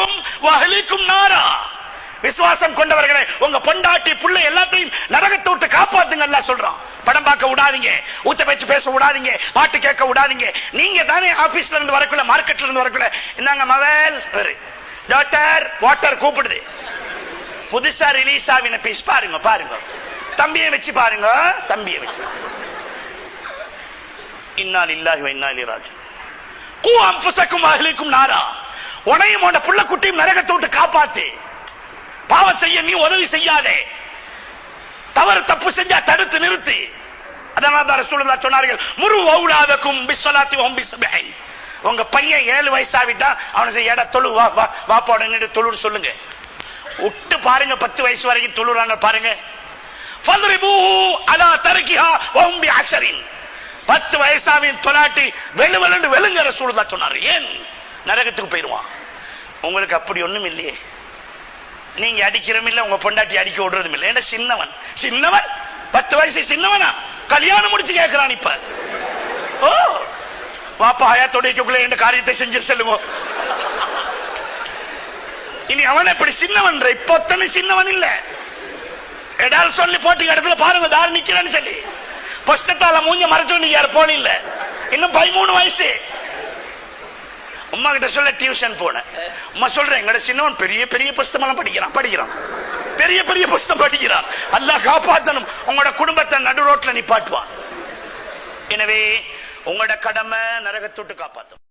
அன்புசக்கும் நாரா. விசுவாசம் கொண்டவர்களே உங்க பொண்டாட்டி புள்ள எல்லாத்தையும் நரகத்தை விட்டு காப்பாத்துங்க எல்லாம் சொல்றான். படம் பார்க்க விடாதீங்க. ஊத்த பேச்சு பேச விடாதீங்க. பாட்டு கேட்க விடாதீங்க. நீங்க தானே ஆபீஸ்ல இருந்து வரக்குள்ள மார்க்கெட்ல இருந்து வரக்குள்ள. என்னங்க மவேல் டாக்டர் வாட்டர் கூப்பிடுது. புதுசா ரிலீஸ் ஆகின பீஸ் பாருங்க பாருங்க. தம்பியை வச்சு பாருங்க. தம்பியை வச்சு. இன்னால் இல்லாஹி இன்னால் ராஜு கூ அம்புசக்கும் அகலிக்கும் நாரா. உனையும் உன புள்ள குட்டியும் நரகத்தை விட்டு காப்பாத்து. பாவம் செய்ய நீ உதவி செய்யாதே. தவறு தப்பு செஞ்சா தடுத்து நிறுத்து. அதனால தான் சொன்னார்கள் முரு அவுலாதக்கும் பிஸ்வலாத்தி ஓம் பிஸ்ஸபிஹி. உங்க பையன் ஏழு வயசாவிட்டா அவனை எட தொழு வா வா வாப்பாட நின்று தொழுன்னு சொல்லுங்க. விட்டு பாருங்க பத்து வயசு வரைக்கும் தொழுறாங்க பாருங்க. அலா பத்து வயசாவின் தொலாட்டி வெளு வெளுண்டு வெளுங்க ரசூலுல்லாஹ் சொன்னாரு. ஏன்? நரகத்துக்கு போயிருவான். உங்களுக்கு அப்படி ஒண்ணும் இல்லையே. நீங்க அடிக்கிறதும் இல்ல உங்க பொண்டாட்டி அடிக்க விடுறதும் இல்ல. ஏன்னா சின்னவன்? சின்னவன்? பத்து வயசு சின்னவனா? கல்யாணம் முடிச்சு கேட்கிறான் இப்ப. ஓ! வாப்பா ஹயாத்தோட இருக்கக்குள்ள எந்த காரியத்தை செஞ்சு செல்லுவோம் இனி அவன் எப்படி சின்னவன்? இப்போத்தனை சின்னவன் இல்ல. எடால் சொல்லி போட்டு இடத்துல பாருங்க தார் நிக்கிறான்னு சொல்லி. புஸ்தத்தால மூஞ்ச மறைச்சு நீங்க யார் போன இல்ல இன்னும் பதிமூணு வயசு. உமா கிட்ட சொல்ல டியூஷன் போனேன். உமா சொல்றேன் எங்கட சின்னவன் பெரிய பெரிய புஸ்தகம் படிக்கிறான் படிக்கிறான். பெரிய பெரிய புஸ்தகம் படிக்கிறான். அல்லாஹ் காப்பாத்தனும் உங்களோட குடும்பத்தை நடு ரோட்ல நிப்பாட்டுவான். எனவே உங்களோட கடமை நரகத்தொட்டு காப்பாத்தும்